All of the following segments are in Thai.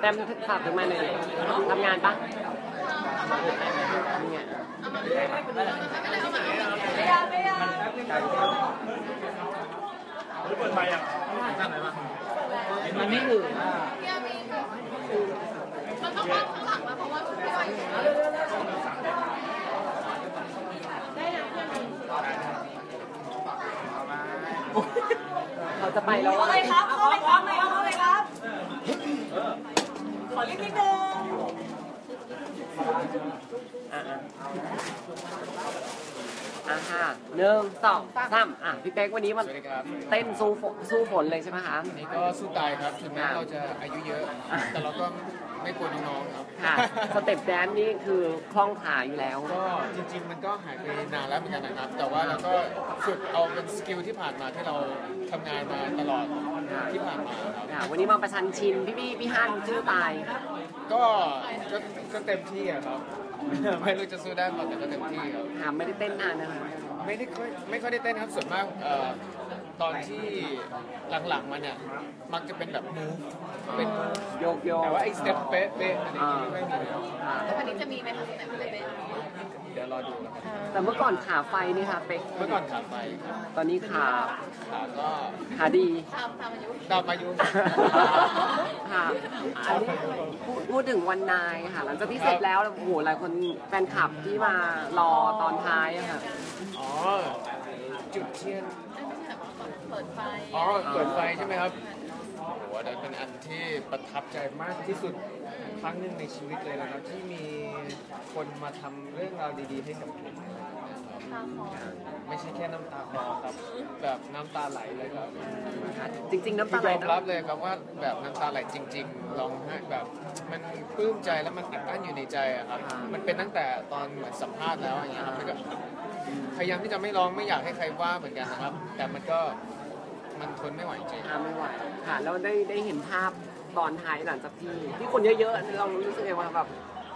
แต้มฝากถึงมาหน่อยทำงานปะนี่ไงไม่ยากไม่ยากมันไม่ถึงมันต้องว่างข้างหลังมาเพราะว่าพี่ไปเขาจะไปแล้วเข้าเลยครับเข้าเลยครับไม่เอาเข้าเลยครับ ini dong. Ah, ah. อะอะอะค่ะหนึ่งสองสามอะพี่เป๊กวันนี้มันสวัสดีครับเต้นสู้ฝนสู้ฝนเลยใช่ไหมคะ นี่ก็สู้ตายครับถึงแม้เราจะอายุเยอะ แต่เราก็ไม่กลัวน้องๆครับ ค่ะ สเต็ปแดนซ์นี่คือคล่องขาอยู่แล้ว ก็จริง ๆ มันก็หายไปนานแล้วเหมือนกันนะครับ แต่ว่าเราก็ฝึกเอาเป็นสกิลที่ผ่านมาที่เราทำงานมาตลอดที่ผ่านมาครับ ค่ะ วันนี้มาประชันชินพี่พี่พี่ฮันชื่อตาย ก็ก็ก็เต็มที่อะครับ ไม่รู้จะสู้ได้หมดแต่ก็เต็มที่ครับค่ะไม่ได้เต้นนานนะคะไม่ได้ค่อยไม่ค่อยได้เต้นครับส่วนมากเอ่อตอนที่หลังๆมาเนี่ยมักจะเป็นแบบมูฟเป็นโยกโยกแต่ว่าไอ้สเต็ปเป๊ะๆอะไรอย่างงี้ไม่มีแล้วค่ะวันนี้จะมีไหมคะแต่ไม่เป็น เดี๋ยวรอดูนะครับแต่เมื่อก่อนขาไฟนี่ค่ะเป๊กเมื่อก่อนขาไปครับตอนนี้ขาขาก็ขาดี ตามตามอายุดาวมายุ ค่ะอันนี้พูดพูดถึงวันนายค่ะ หลังจากที่เสร็จแล้วโอ้โหหลายคนแฟนคลับที่มารอตอนท้ายอะค่ะ อ๋อ จุดเทียนไม่ใช่แบบว่าเปิดไฟ อ๋อ เปิดไฟใช่ไหมครับ โอ้โหอันนั้นเป็นอันที่ประทับใจมากที่สุดครั้งหนึ่งในชีวิตเลยนะครับ ที่มีคนมาทำเรื่องราวดี ๆ ให้กับผมตาคอไม่ใช่แค่น้ำตาคลอครับ แบบน้ำตาไหลเลยครับจริง ๆ น้ำคืตาไหลยอมรับเลยครับว่าแบบน้ำตาไหลจริง ๆร้องไห้แบบมันปลื้มใจแล้วมันอัดอั้นอยู่ในใจอะครับ มันเป็นตั้งแต่ตอนเหมือนสัมภาษณ์แล้วอย่างเงี้ยครับมันก็พยายามที่จะไม่ร้องไม่อยากให้ใครว่าเหมือนกันนะครับ แต่มันก็ มันทนไม่ไหวจริงค่ะไม่ไหวค่ะ แล้วได้ได้เห็นภาพตอนท้ายหลังจากที่ที่คนเยอะๆเรารู้สึกไงว่าแบบ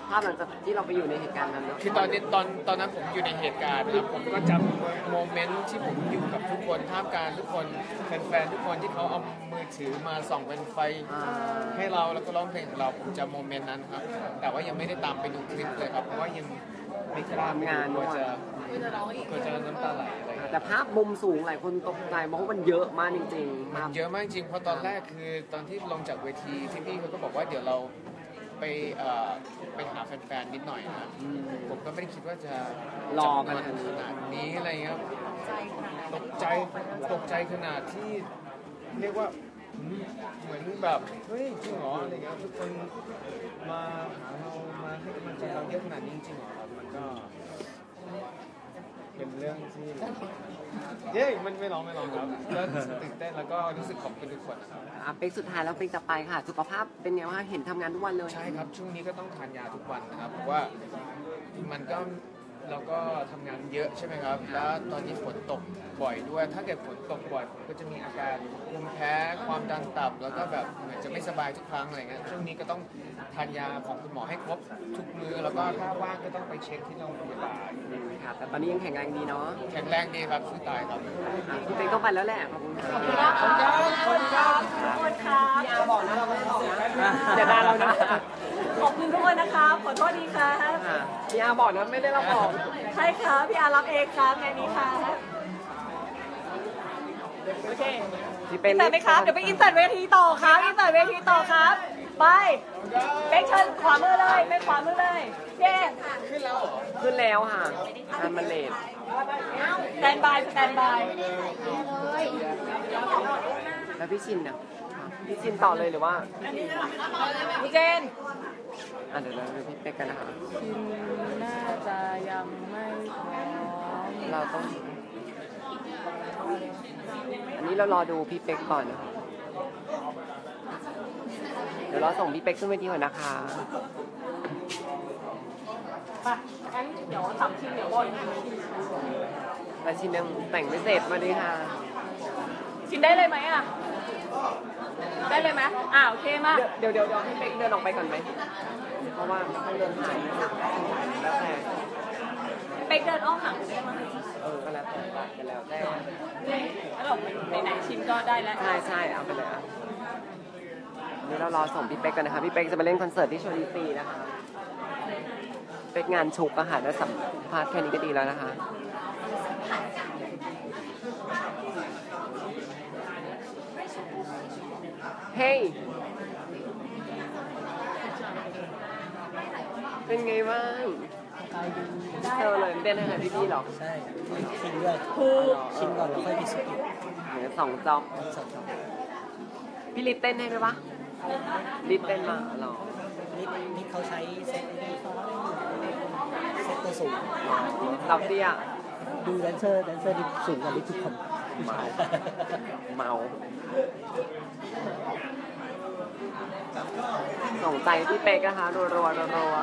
ภาพหลังจากที่เราไปอยู่ในเหตุการณ์นั้นเนาะ คือตอนนี้ตอนตอนนั้นผมอยู่ในเหตุการณ์นะครับผมก็จำโมเมนต์ที่ผมอยู่กับทุกคนท่ามกลางทุกคนแฟนๆทุกคนที่เขาเอามือถือมาส่องเป็นไฟอ่าให้เราแล้วก็ร้องเพลงของเราผมจำโมเมนต์นั้นครับ แต่ว่ายังไม่ได้ตามไปดูคลิปเลยครับเพราะว่ายังไม่กล้าไม่รู้กลัวจะคือจะร้องอีกกลัวจะน้ำตาไหลอะไรอย่างเงี้ย แต่ภาพมุมสูงหลายคนตกใจเพราะว่ามันเยอะมากจริงๆมัภานพเยอะมากจริงเพราะตอนแรกคือตอนที่ลงจากเวทีที่พี่เขาก็บอกว่าเดี๋ยวเราไปเอ่อไปหาแฟนๆนิดหน่อยนะผมก็ไม่ได้คิดว่าจะรอกัน จำนวนขนาดนี้อะไรเงี้ยใจขนาดนั้นตกใจตกใจขนาดที่เรียกว่าหืมเหมือนแบบเฮ้ยจริงเหรออะไรเงี้ยทุกคนมาหาเรามาให้กำลังใจเราเยอะขนาดนี้จริงเหรอครับมันก็ เป็นเรื่องที่เย้มันไม่ร้องไม่ร้องครับก็ตื่นเต้นแล้วก็รู้สึกขอบคุณทุกคนนะครับอะเป็กสุดท้ายแล้วเป็กจะไปค่ะ สุขภาพเป็นไงบ้างเห็นทำงานทุกวันเลย ใช่ครับช่วงนี้ก็ต้องทานยาทุกวันนะครับเพราะว่ามันก็ เราก็ทำงานเยอะใช่ไหมครับ แล้วตอนนี้ฝนตกบ่อยด้วย ถ้าเกิดฝนตกบ่อยผมก็จะมีอาการภูมิแพ้ ความดันต่ำแล้วก็แบบเหมือนจะไม่สบายทุกครั้งอะไรเงี้ย ช่วงนี้ก็ต้องทานยาของคุณหมอให้ครบทุกมือ แล้วก็ถ้าว่างก็ต้องไปเช็คที่โรงพยาบาลค่ะแต่ตอนนี้ยังแข็งแรงดีเนาะแข็งแรงดีครับสู้ตายครับ อะพี่เป็กต้องไปแล้วแหละขอบคุณค่ะขอบคุณครับขอบคุณครับพี่อาบอกนะเราไม่ได้บอกนะเดี๋ยวด่าเรานะข อบคุณทุกคนนะครับขอโทษดีครับค่ะพี่อาบอกนะไม่ได้เราบอกใช่ครับพี่อารับเองครับงานนี้ครับโอเคที่เป็นอินเสิร์ตไหมครับเดี๋ยวไปอินเสิร์ตเวทีต่อครับอินเสิร์ตเวทีต่อครับ ไปเป๊กเชิญขวามือเลยไปขวามือเลยเย้ขึ้นแล้วค่ะอันมันเลทสแตนบายสแตนบายแล้วพี่ชินเนี่ย พี่ชินต่อเลยหรือว่าพี่เจนอะเดี๋ยวเราดูพี่เป็กกันนะคะชินน่าจะยังไม่พร้อมเราต้อง อันนี้เรารอดูพี่เป็กก่อนนะคะเดี๋ยวเราส่งพี่เป็กขึ้นเวทีก่อนนะคะไปงั้นเดี๋ยวทำชินเดี๋ยวบนแล้วชินยังแต่งไม่เสร็จมาดิค่ะ ชินได้เลยไหมอะ ได้เลยไหมอ่าโอเคมากเดี๋ยวเดี๋ยวเดี๋ยวพี่เป็กเดินออกไปก่อนไหมเพราะว่าต้องเดินถ่ายแล้วแต่เป๊กเดินอ้อมหลังได้ไหมเออก็แล้วแต่กันแล้วแต่แล้วเราไหนๆชินก็ได้แล้วใช่ใช่เอาไปเลยอะนี่เรารอส่งพี่เป๊กกันนะคะพี่เป๊กจะไปเล่นคอนเสิร์ตที่โชลีซีนะคะเป๊กงานชุกอะค่ะได้สัมภาษณ์แค่นี้ก็ดีแล้วนะคะ ฮ้ย เป็นไงบ้างเธอเลยเต้นให้กับพี่ๆหรอใช่ชิมด้วยถูกชิมก่อนแล้วค่อยพิสูจน์เดี๋ยวสองจอบสองสองพี่ลิศเต้นให้ด้วยปะลิศเต้นมาหรอนี่นี่เขาใช้เซ็ตนี้เซ็ตตัวสูงเราเตี้ยดูแดนเซอร์แดนเซอร์ที่สูงกว่าลิทุกคน เมาส่งใจพี่เป๊กนะคะรัวรัวรัวรัว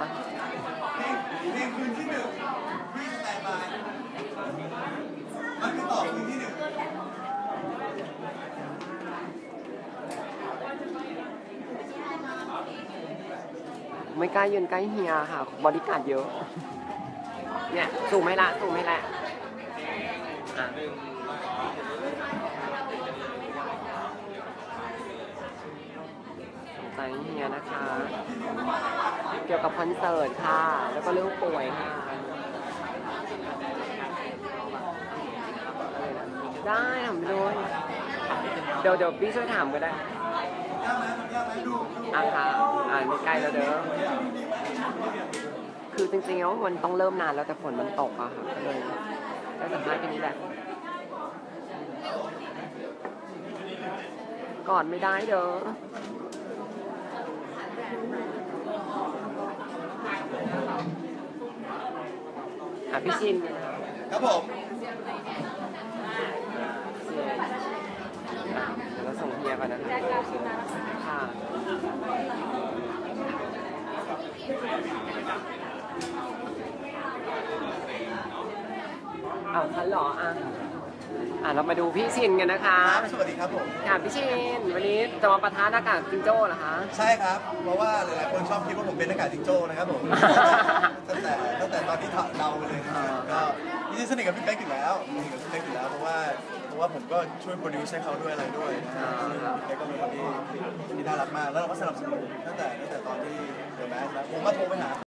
ไม่กล้ายืนใกล้เฮียค่ะ บริการดเยอะ เนี่ย สูงไหมละ สูงไหมละ ใจเฮียนะคะ เกี่ยวกับคอนเสิร์ตค่ะ แล้วก็เรื่องป่วยค่ะ ได้ทำด้วยเดี๋ยวเดี๋ยวพี่ช่วยถามก็ได้อะค่ะอ่านใกล้แล้วเด้อคือจริงๆแล้วมันต้องเริ่มนานแล้วแต่ฝนมันตกอะค่ะเล สัมภาษณ์แค่นี้แหละก่อนไม่ได้เด้ออะพี่ชินครับผมอะเดี๋ยวเราส่งเฮียก่อนนะคะค่ะ อ้าวฉันเหรออะอะเรามาดูพี่ชินกันนะคะครับสวัสดีครับผม ค่ะพี่ชินวันนี้จะมาปะทะหน้ากากจิงโจ้เหรอคะ ใช่ครับ เพราะว่าหลายๆคนชอบคิดว่าผมเป็นนักการจิงโจ้นะครับผม ตั้งแต่ตั้งแต่ตอนที่เดาไปเลยนะครับก็จริงๆสนิทกับพี่เป๊กอยู่แล้วสนิทกับพี่เป๊กอยู่แล้วเพราะว่าเพราะว่าผมก็ช่วยโปรดิวซ์ให้เขาด้วยอะไรด้วยนะฮะซึ่งพี่เป๊กก็เป็นคนที่ที่น่ารักมาก แล้วเราก็สนับสนุนตั้งแต่ตั้งแต่ตอนที่เดอะแมสแล้วผมก็โทรไปหา